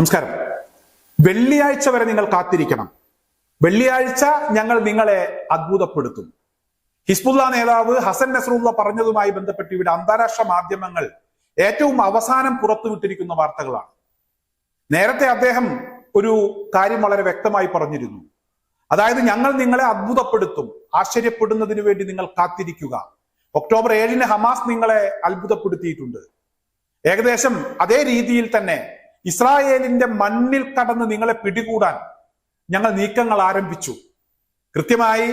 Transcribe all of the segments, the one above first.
നമസ്കാരം. വെള്ളിയാഴ്ച വരെ നിങ്ങൾ കാത്തിരിക്കണം. വെള്ളിയാഴ്ച ഞങ്ങൾ നിങ്ങളെ അത്ഭുതപ്പെടുത്തും. ഹിസ്ബുല്ല നേതാവ് ഹസൻ നസറുല്ല പറഞ്ഞതുമായി ബന്ധപ്പെട്ട് ഇവിടെ അന്താരാഷ്ട്ര മാധ്യമങ്ങൾ ഏറ്റവും അവസാനം പുറത്തുവിട്ടിരിക്കുന്ന വാർത്തകളാണ്. നേരത്തെ അദ്ദേഹം ഒരു കാര്യം വളരെ വ്യക്തമായി പറഞ്ഞിരുന്നു. അതായത് ഞങ്ങൾ നിങ്ങളെ അത്ഭുതപ്പെടുത്തും. ആശ്ചര്യപ്പെടുന്നതിന് വേണ്ടി നിങ്ങൾ കാത്തിരിക്കുക. ഒക്ടോബർ ഏഴിന് ഹമാസ് നിങ്ങളെ അത്ഭുതപ്പെടുത്തിയിട്ടുണ്ട്. ഏകദേശം അതേ രീതിയിൽ തന്നെ ഇസ്രായേലിന്റെ മണ്ണിൽ കടന്ന് നിങ്ങളെ പിടികൂടാൻ ഞങ്ങൾ നീക്കങ്ങൾ ആരംഭിച്ചു. കൃത്യമായി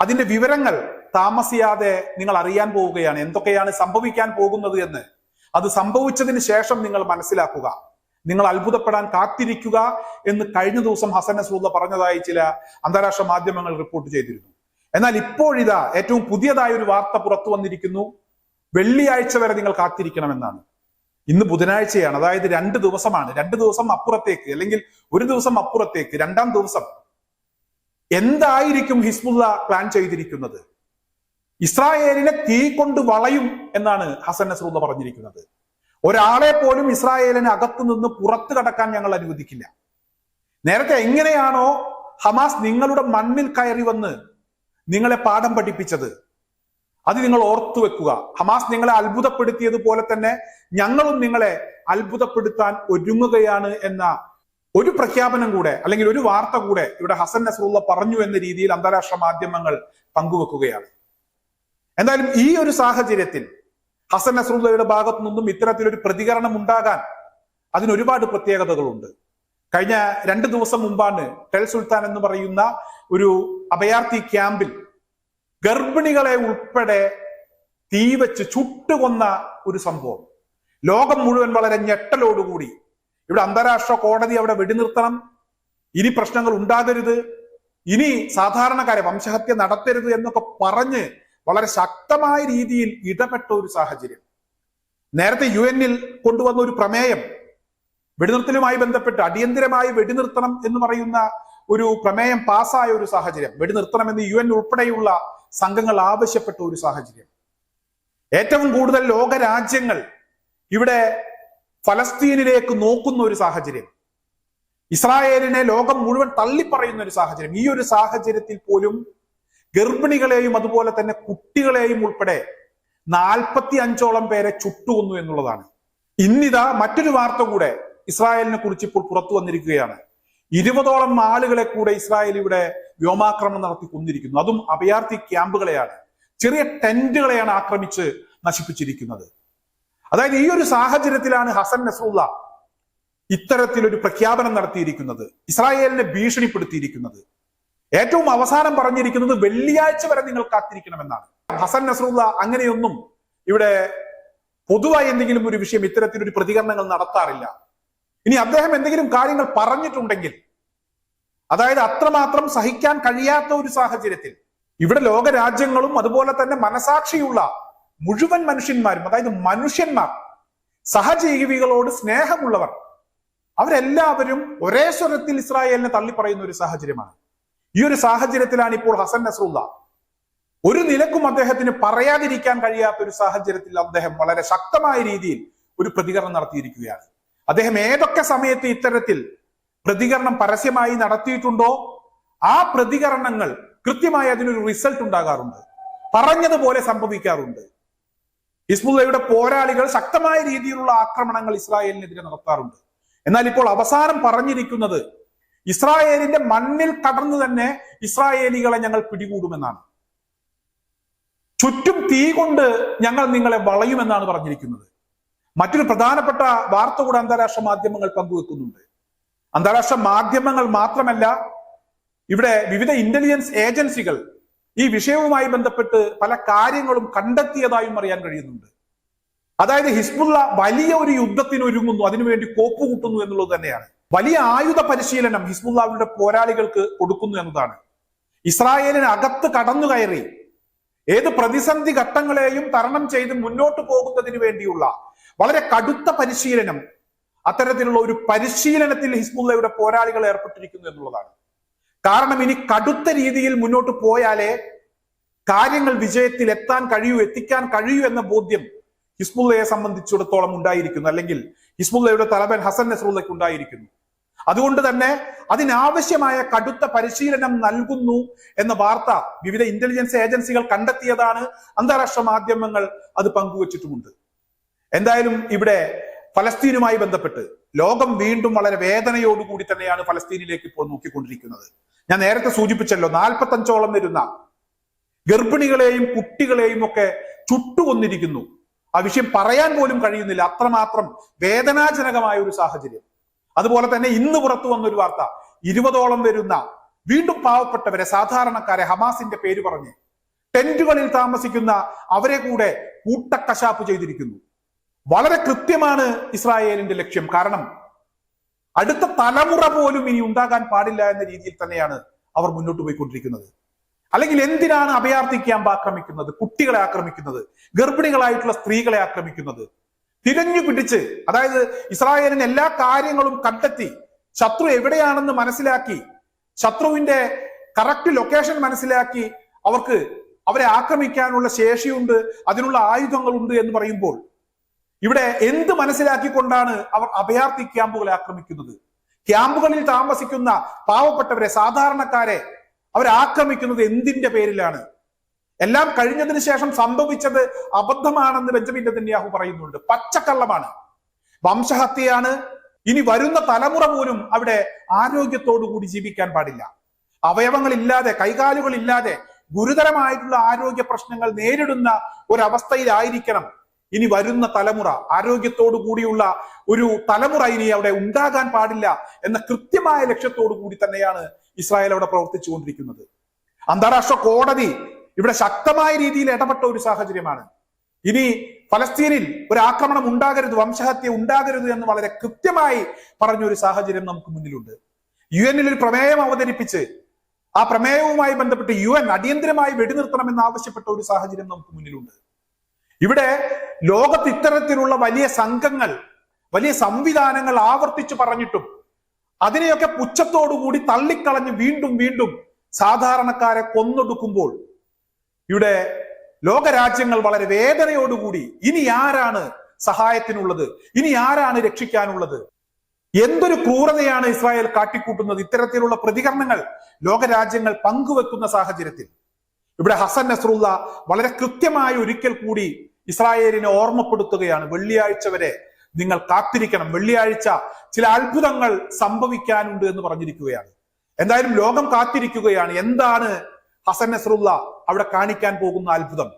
അതിന്റെ വിവരങ്ങൾ താമസിയാതെ നിങ്ങൾ അറിയാൻ പോവുകയാണ്. എന്തൊക്കെയാണ് സംഭവിക്കാൻ പോകുന്നത് എന്ന്. അത് സംഭവിച്ചതിന് ശേഷം നിങ്ങൾ മനസ്സിലാക്കുക. നിങ്ങൾ അത്ഭുതപ്പെടാൻ കാത്തിരിക്കുക എന്ന് കഴിഞ്ഞ ദിവസം ഹസൻ നസൂദ പറഞ്ഞതായി ചില അന്താരാഷ്ട്ര മാധ്യമങ്ങൾ റിപ്പോർട്ട് ചെയ്തിരുന്നു. എന്നാൽ ഇപ്പോഴിതാ ഏറ്റവും പുതിയതായ ഒരു വാർത്ത പുറത്തു വന്നിരിക്കുന്നു. വെള്ളിയാഴ്ച വരെ നിങ്ങൾ കാത്തിരിക്കണമെന്നാണ്. ഇന്ന് ബുധനാഴ്ചയാണ്. അതായത് രണ്ട് ദിവസമാണ്. രണ്ട് ദിവസം അപ്പുറത്തേക്ക് അല്ലെങ്കിൽ ഒരു ദിവസം അപ്പുറത്തേക്ക് രണ്ടാം ദിവസം എന്തായിരിക്കും ഹിസ്ബുള്ള പ്ലാൻ ചെയ്തിരിക്കുന്നത്? ഇസ്രായേലിനെ തീ കൊണ്ട് വളയും എന്നാണ് ഹസൻ നസറുല്ല പറഞ്ഞിരിക്കുന്നത്. ഒരാളെ പോലും ഇസ്രായേലിനെ അകത്തു നിന്ന് പുറത്തു കടക്കാൻ ഞങ്ങൾ അനുവദിക്കില്ല. നേരത്തെ എങ്ങനെയാണോ ഹമാസ് നിങ്ങളുടെ മണ്ണിൽ കയറി വന്ന് നിങ്ങളെ പാഠം പഠിപ്പിച്ചത്. അത് നിങ്ങൾ ഓർത്തു വെക്കുക ഹമാസ് നിങ്ങളെ അത്ഭുതപ്പെടുത്തിയതുപോലെ തന്നെ ഞങ്ങളും നിങ്ങളെ അത്ഭുതപ്പെടുത്താൻ ഒരുങ്ങുകയാണ് എന്ന ഒരു പ്രഖ്യാപനം കൂടെ അല്ലെങ്കിൽ ഒരു വാർത്ത കൂടെ ഇവിടെ ഹസൻ നസറുള്ള പറഞ്ഞു എന്ന രീതിയിൽ അന്താരാഷ്ട്ര മാധ്യമങ്ങൾ പങ്കുവെക്കുകയാണ്. എന്തായാലും ഈ ഒരു സാഹചര്യത്തിൽ ഹസൻ നസറുള്ളയുടെ ഭാഗത്തു നിന്നും ഇത്തരത്തിലൊരു പ്രതികരണം ഉണ്ടാകാൻ അതിനൊരുപാട് പ്രത്യേകതകളുണ്ട്. കഴിഞ്ഞ രണ്ട് ദിവസം മുമ്പാണ് ടെൽ സുൽത്താൻ എന്ന് പറയുന്ന ഒരു അഭയാർത്ഥി ക്യാമ്പിൽ ഗർഭിണികളെ ഉൾപ്പെടെ തീവച്ച് ചുട്ടുകൊന്ന ഒരു സംഭവം. ലോകം മുഴുവൻ വളരെ ഞെട്ടലോടുകൂടി. ഇവിടെ അന്താരാഷ്ട്ര കോടതി അവിടെ വെടിനിർത്തണം. ഇനി പ്രശ്നങ്ങൾ ഉണ്ടാകരുത്. ഇനി സാധാരണക്കാരെ വംശഹത്യ നടത്തരുത് എന്നൊക്കെ പറഞ്ഞ് വളരെ ശക്തമായ രീതിയിൽ ഇടപെട്ട ഒരു സാഹചര്യം. നേരത്തെ യു എന്നിൽ കൊണ്ടുവന്ന ഒരു പ്രമേയം വെടിനിർത്തലുമായി ബന്ധപ്പെട്ട് അടിയന്തിരമായി വെടിനിർത്തണം എന്ന് പറയുന്ന ഒരു പ്രമേയം പാസ്സായ ഒരു സാഹചര്യം. വെടിനിർത്തണം എന്ന് യു എൻ ഉൾപ്പെടെയുള്ള സംഘങ്ങൾ ആവശ്യപ്പെട്ട ഒരു സാഹചര്യം. ഏറ്റവും കൂടുതൽ ലോക രാജ്യങ്ങൾ ഇവിടെ ഫലസ്തീനിലേക്ക് നോക്കുന്ന ഒരു സാഹചര്യം. ഇസ്രായേലിനെ ലോകം മുഴുവൻ തള്ളിപ്പറയുന്ന ഒരു സാഹചര്യം. ഈ ഒരു സാഹചര്യത്തിൽ പോലും ഗർഭിണികളെയും അതുപോലെ തന്നെ കുട്ടികളെയും ഉൾപ്പെടെ നാൽപ്പത്തി അഞ്ചോളം പേരെ ചുട്ടുകൊന്നു എന്നുള്ളതാണ്. ഇന്നിതാ മറ്റൊരു വാർത്ത കൂടെ ഇസ്രായേലിനെ കുറിച്ച് ഇപ്പോൾ പുറത്തു വന്നിരിക്കുകയാണ്. ഇരുപതോളം ആളുകളെ കൂടെ ഇസ്രായേൽ ഇവിടെ വ്യോമാക്രമണം നടത്തി കൊന്നിരിക്കുന്നു. അതും അഭയാർത്ഥി ക്യാമ്പുകളെയാണ്. ചെറിയ ടെന്റുകളെയാണ് ആക്രമിച്ച് നശിപ്പിച്ചിരിക്കുന്നത്. അതായത് ഈ ഒരു സാഹചര്യത്തിലാണ് ഹസൻ നസറുല്ല ഇത്തരത്തിലൊരു പ്രഖ്യാപനം നടത്തിയിരിക്കുന്നത് ഇസ്രായേലിനെ ഭീഷണിപ്പെടുത്തിയിരിക്കുന്നത്. ഏറ്റവും അവസാനം പറഞ്ഞിരിക്കുന്നത് വെള്ളിയാഴ്ച വരെ നിങ്ങൾ കാത്തിരിക്കണമെന്നാണ്. ഹസൻ നസറുള്ള അങ്ങനെയൊന്നും ഇവിടെ പൊതുവായി എന്തെങ്കിലും ഒരു വിഷയം ഇത്തരത്തിലൊരു പ്രതികരണങ്ങൾ നടത്താറില്ല. ഇനി അദ്ദേഹം എന്തെങ്കിലും കാര്യങ്ങൾ പറഞ്ഞിട്ടുണ്ടെങ്കിൽ അതായത് അത്രമാത്രം സഹിക്കാൻ കഴിയാത്ത ഒരു സാഹചര്യത്തിൽ ഇവിടെ ലോകരാജ്യങ്ങളും അതുപോലെ തന്നെ മനസാക്ഷിയുള്ള മുഴുവൻ മനുഷ്യന്മാരും അതായത് മനുഷ്യന്മാർ സഹജീവികളോട് സ്നേഹമുള്ളവർ അവരെല്ലാവരും ഒരേ സ്വരത്തിൽ ഇസ്രായേലിനെ തള്ളിപ്പറയുന്ന ഒരു സാഹചര്യമാണ്. ഈ ഒരു സാഹചര്യത്തിലാണ് ഇപ്പോൾ ഹസൻ നസറുല്ല ഒരു നിലക്കും അദ്ദേഹത്തിന് പറയാതിരിക്കാൻ കഴിയാത്ത ഒരു സാഹചര്യത്തിൽ അദ്ദേഹം വളരെ ശക്തമായ രീതിയിൽ ഒരു പ്രതികരണം നടത്തിയിരിക്കുകയാണ്. അദ്ദേഹം ഏതൊക്കെ സമയത്ത് ഇത്തരത്തിൽ പ്രതികരണം പരസ്യമായി നടത്തിയിട്ടുണ്ടോ ആ പ്രതികരണങ്ങൾ കൃത്യമായി അതിനൊരു റിസൾട്ട് ഉണ്ടാകാറുണ്ട്. പറഞ്ഞതുപോലെ സംഭവിക്കാറുണ്ട്. ഹിസ്ബുള്ളയുടെ പോരാളികൾ ശക്തമായ രീതിയിലുള്ള ആക്രമണങ്ങൾ ഇസ്രായേലിനെതിരെ നടത്താറുണ്ട്. എന്നാൽ ഇപ്പോൾ അവസാനം പറഞ്ഞിരിക്കുന്നത് ഇസ്രായേലിന്റെ മണ്ണിൽ കടന്നു തന്നെ ഇസ്രായേലികളെ ഞങ്ങൾ പിടികൂടുമെന്നാണ്. ചുറ്റും തീ കൊണ്ട് ഞങ്ങൾ നിങ്ങളെ വളയുമെന്നാണ് പറഞ്ഞിരിക്കുന്നത്. മറ്റൊരു പ്രധാനപ്പെട്ട വാർത്ത കൂടെ അന്താരാഷ്ട്ര മാധ്യമങ്ങൾ പങ്കുവെക്കുന്നുണ്ട്. അന്താരാഷ്ട്ര മാധ്യമങ്ങൾ മാത്രമല്ല ഇവിടെ വിവിധ ഇന്റലിജൻസ് ഏജൻസികൾ ഈ വിഷയവുമായി ബന്ധപ്പെട്ട് പല കാര്യങ്ങളും കണ്ടെത്തിയതായും അറിയാൻ കഴിയുന്നുണ്ട്. അതായത് ഹിസ്ബുള്ള വലിയ ഒരു യുദ്ധത്തിന് ഒരുങ്ങുന്നു അതിനുവേണ്ടി കോപ്പ് കൂട്ടുന്നു എന്നുള്ളത് തന്നെയാണ്. വലിയ ആയുധ പരിശീലനം ഹിസ്ബുള്ളാവിന്റെ പോരാളികൾക്ക് കൊടുക്കുന്നു എന്നതാണ്. ഇസ്രായേലിന് അകത്ത് കടന്നു കയറി ഏത് പ്രതിസന്ധി ഘട്ടങ്ങളെയും തരണം ചെയ്ത് മുന്നോട്ട് പോകുന്നതിന് വേണ്ടിയുള്ള വളരെ കടുത്ത പരിശീലനം അത്തരത്തിലുള്ള ഒരു പരിശീലനത്തിൽ ഹിസ്ബുള്ളയുടെ പോരാളികൾ ഏർപ്പെട്ടിരിക്കുന്നു എന്നുള്ളതാണ്. കാരണം ഇനി കടുത്ത രീതിയിൽ മുന്നോട്ട് പോയാലേ കാര്യങ്ങൾ വിജയത്തിൽ എത്താൻ കഴിയൂ എത്തിക്കാൻ കഴിയൂ എന്ന ബോധ്യം ഹിസ്ബുള്ളയെ സംബന്ധിച്ചിടത്തോളം ഉണ്ടായിരിക്കുന്നു. അല്ലെങ്കിൽ ഹിസ്ബുള്ളയുടെ തലവൻ ഹസൻ നസറുള്ളയ്ക്ക് ഉണ്ടായിരിക്കുന്നു. അതുകൊണ്ട് തന്നെ അതിനാവശ്യമായ കടുത്ത പരിശീലനം നൽകുന്നു എന്ന വാർത്ത വിവിധ ഇന്റലിജൻസ് ഏജൻസികൾ കണ്ടെത്തിയതാണ്. അന്താരാഷ്ട്ര മാധ്യമങ്ങൾ അത് പങ്കുവച്ചിട്ടുമുണ്ട്. എന്തായാലും ഇവിടെ ഫലസ്തീനുമായി ബന്ധപ്പെട്ട് ലോകം വീണ്ടും വളരെ വേദനയോടുകൂടി തന്നെയാണ് ഫലസ്തീനിലേക്ക് ഇപ്പോൾ നോക്കിക്കൊണ്ടിരിക്കുന്നത്. ഞാൻ നേരത്തെ സൂചിപ്പിച്ചല്ലോ നാൽപ്പത്തഞ്ചോളം വരുന്ന ഗർഭിണികളെയും കുട്ടികളെയും ഒക്കെ ചുട്ടുകൊന്നിരിക്കുന്നു. ആ വിഷയം പറയാൻ പോലും കഴിയുന്നില്ല. അത്രമാത്രം വേദനാജനകമായ ഒരു സാഹചര്യം. അതുപോലെ തന്നെ ഇന്ന് പുറത്തു വന്ന ഒരു വാർത്ത. ഇരുപതോളം വരുന്ന വീണ്ടും പാവപ്പെട്ടവരെ സാധാരണക്കാരെ ഹമാസിന്റെ പേര് പറഞ്ഞ് ടെന്റുകളിൽ താമസിക്കുന്ന അവരെ കൂടെ കൂട്ടക്കശാപ്പ് ചെയ്തിരിക്കുന്നു. വളരെ കൃത്യമാണ് ഇസ്രായേലിന്റെ ലക്ഷ്യം. കാരണം അടുത്ത തലമുറ പോലും ഇനി ഉണ്ടാകാൻ പാടില്ല എന്ന രീതിയിൽ തന്നെയാണ് അവർ മുന്നോട്ട് പോയിക്കൊണ്ടിരിക്കുന്നത്. അല്ലെങ്കിൽ എന്തിനാണ് അഭയാർത്ഥി ക്യാമ്പ് ആക്രമിക്കുന്നത്? കുട്ടികളെ ആക്രമിക്കുന്നത്? ഗർഭിണികളായിട്ടുള്ള സ്ത്രീകളെ ആക്രമിക്കുന്നത്? തിരഞ്ഞു പിടിച്ച് അതായത് ഇസ്രായേലിന് എല്ലാ കാര്യങ്ങളും കണ്ടെത്തി ശത്രു എവിടെയാണെന്ന് മനസ്സിലാക്കി ശത്രുവിന്റെ കറക്റ്റ് ലൊക്കേഷൻ മനസ്സിലാക്കി അവർക്ക് അവരെ ആക്രമിക്കാനുള്ള ശേഷിയുണ്ട് അതിനുള്ള ആയുധങ്ങളുണ്ട് എന്ന് പറയുമ്പോൾ ഇവിടെ എന്ത് മനസ്സിലാക്കിക്കൊണ്ടാണ് അവർ അഭയാർത്ഥി ക്യാമ്പുകളെ ആക്രമിക്കുന്നത്? ക്യാമ്പുകളിൽ താമസിക്കുന്ന പാവപ്പെട്ടവരെ സാധാരണക്കാരെ അവർ ആക്രമിക്കുന്നത് എന്തിന്റെ പേരിലാണ്? എല്ലാം കഴിഞ്ഞതിന് ശേഷം സംഭവിച്ചത് അബദ്ധമാണെന്ന് ബെഞ്ചമിൻ നെതന്യാഹു പറയുന്നുണ്ട്. പച്ചക്കള്ളമാണ്. വംശഹത്യയാണ്. ഇനി വരുന്ന തലമുറ പോലും അവിടെ ആരോഗ്യത്തോടു കൂടി ജീവിക്കാൻ പാടില്ല. അവയവങ്ങളില്ലാതെ കൈകാലുകളില്ലാതെ ഗുരുതരമായിട്ടുള്ള ആരോഗ്യ പ്രശ്നങ്ങൾ നേരിടുന്ന ഒരവസ്ഥയിലായിരിക്കണം ഇനി വരുന്ന തലമുറ ആരോഗ്യത്തോടു കൂടിയുള്ള ഒരു തലമുറ ഇനി അവിടെ ഉണ്ടാകാൻ പാടില്ല എന്ന കൃത്യമായ ലക്ഷ്യത്തോടു കൂടി തന്നെയാണ് ഇസ്രായേൽ അവിടെ പ്രവർത്തിച്ചുകൊണ്ടിരിക്കുന്നത്. അന്താരാഷ്ട്ര കോടതി ഇവിടെ ശക്തമായ രീതിയിൽ ഇടപെട്ട ഒരു സാഹചര്യമാണ്. ഇനി ഫലസ്തീനിൽ ഒരു ആക്രമണം ഉണ്ടാകരുത് വംശഹത്യ ഉണ്ടാകരുത് എന്ന് വളരെ കൃത്യമായി പറഞ്ഞ ഒരു സാഹചര്യം നമുക്ക് മുന്നിലുണ്ട്. യു എന്നിൽ ഒരു പ്രമേയം അവതരിപ്പിച്ച് ആ പ്രമേയവുമായി ബന്ധപ്പെട്ട് യു എൻ അടിയന്തരമായി വെടിനിർത്തണമെന്ന് ആവശ്യപ്പെട്ട ഒരു സാഹചര്യം നമുക്ക് മുന്നിലുണ്ട്. ഇവിടെ ലോകത്ത് ഇത്തരത്തിലുള്ള വലിയ സംഘങ്ങൾ വലിയ സംവിധാനങ്ങൾ ആവർത്തിച്ചു പറഞ്ഞിട്ടും അതിനെയൊക്കെ പുച്ഛത്തോടുകൂടി തള്ളിക്കളഞ്ഞ് വീണ്ടും വീണ്ടും സാധാരണക്കാരെ കൊന്നൊടുക്കുമ്പോൾ ഇവിടെ ലോകരാജ്യങ്ങൾ വളരെ വേദനയോടുകൂടി ഇനി ആരാണ് സഹായത്തിനുള്ളത്? ഇനി ആരാണ് രക്ഷിക്കാനുള്ളത്? എന്തൊരു ക്രൂരതയാണ് ഇസ്രായേൽ കാട്ടിക്കൂട്ടുന്നത്? ഇത്തരത്തിലുള്ള പ്രതികരണങ്ങൾ ലോകരാജ്യങ്ങൾ പങ്കുവെക്കുന്ന സാഹചര്യത്തിൽ. ഇവിടെ ഹസൻ നസ്രുള്ള വളരെ കൃത്യമായ ഒരിക്കൽ കൂടി ഇസ്രായേലിനെ ഓർമ്മപ്പെടുത്തുകയാണ്. വെള്ളിയാഴ്ച വരെ നിങ്ങൾ കാത്തിരിക്കണം. വെള്ളിയാഴ്ച ചില അത്ഭുതങ്ങൾ സംഭവിക്കാനുണ്ട് എന്ന് പറഞ്ഞിരിക്കുകയാണ്. എന്തായാലും ലോകം കാത്തിരിക്കുകയാണ്. എന്താണ് ഹസൻ നസറുല്ല അവിടെ കാണിക്കാൻ പോകുന്ന അത്ഭുതം?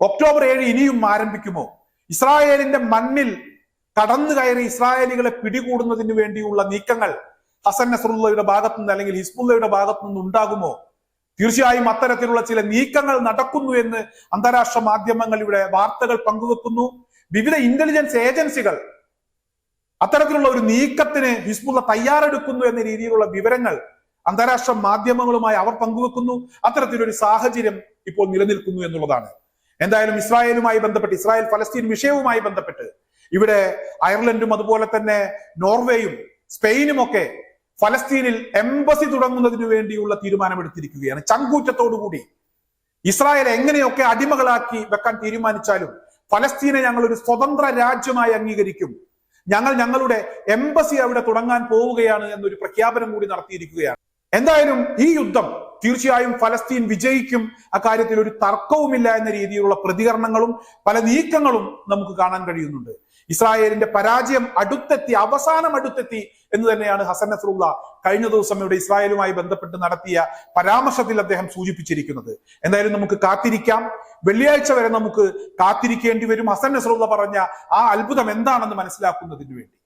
ഒക്ടോബർ ഏഴ് ഇനിയും ആരംഭിക്കുമോ? ഇസ്രായേലിന്റെ മണ്ണിൽ കടന്നു കയറി ഇസ്രായേലികളെ പിടികൂടുന്നതിന് വേണ്ടിയുള്ള നീക്കങ്ങൾ ഹസൻ നസ്രുള്ളയുടെ ഭാഗത്തു നിന്ന് അല്ലെങ്കിൽ ഹിസ്ബുള്ളയുടെ ഭാഗത്തു നിന്ന് ഉണ്ടാകുമോ? തീർച്ചയായും അത്തരത്തിലുള്ള ചില നീക്കങ്ങൾ നടക്കുന്നു എന്ന് അന്താരാഷ്ട്ര മാധ്യമങ്ങൾ ഇവിടെ വാർത്തകൾ പങ്കുവെക്കുന്നു. വിവിധ ഇന്റലിജൻസ് ഏജൻസികൾ അത്തരത്തിലുള്ള ഒരു നീക്കത്തിന് ഹിസ്ബുള്ള തയ്യാറെടുക്കുന്നു എന്ന രീതിയിലുള്ള വിവരങ്ങൾ അന്താരാഷ്ട്ര മാധ്യമങ്ങളുമായി അവർ പങ്കുവെക്കുന്നു. അത്തരത്തിലൊരു സാഹചര്യം ഇപ്പോൾ നിലനിൽക്കുന്നു എന്നുള്ളതാണ്. എന്തായാലും ഇസ്രായേലുമായി ബന്ധപ്പെട്ട് ഇസ്രായേൽ ഫലസ്തീൻ വിഷയവുമായി ബന്ധപ്പെട്ട് ഇവിടെ അയർലൻഡും അതുപോലെ തന്നെ നോർവേയും സ്പെയിനും ഒക്കെ ഫലസ്തീനിൽ എംബസി തുടങ്ങുന്നതിനു വേണ്ടിയുള്ള തീരുമാനമെടുത്തിരിക്കുകയാണ് ചങ്കൂറ്റത്തോടുകൂടി ഇസ്രായേൽ എങ്ങനെയൊക്കെ അടിമകളാക്കി വെക്കാൻ തീരുമാനിച്ചാലും ഫലസ്തീനെ ഞങ്ങൾ ഒരു സ്വതന്ത്ര രാജ്യമായി അംഗീകരിക്കും. ഞങ്ങൾ ഞങ്ങളുടെ എംബസി അവിടെ തുടങ്ങാൻ പോവുകയാണ് എന്നൊരു പ്രഖ്യാപനം കൂടി നടത്തിയിരിക്കുകയാണ്. എന്തായാലും ഈ യുദ്ധം തീർച്ചയായും ഫലസ്തീൻ വിജയിക്കും. അക്കാര്യത്തിൽ ഒരു തർക്കവുമില്ല എന്ന രീതിയിലുള്ള പ്രതികരണങ്ങളും പല നീക്കങ്ങളും നമുക്ക് കാണാൻ കഴിയുന്നുണ്ട്. ഇസ്രായേലിന്റെ പരാജയം അടുത്തെത്തി അവസാനം അടുത്തെത്തി എന്ന് തന്നെയാണ് ഹസൻ നസറുള്ള കഴിഞ്ഞ ദിവസം ഇവിടെ ഇസ്രായേലുമായി ബന്ധപ്പെട്ട് നടത്തിയ പരാമർശത്തിൽ അദ്ദേഹം സൂചിപ്പിച്ചിരിക്കുന്നത്. എന്തായാലും നമുക്ക് കാത്തിരിക്കാം. വെള്ളിയാഴ്ച വരെ നമുക്ക് കാത്തിരിക്കേണ്ടി വരും. ഹസൻ നസറുള്ള പറഞ്ഞ ആ അത്ഭുതം എന്താണെന്ന് മനസ്സിലാക്കുന്നതിന് വേണ്ടി.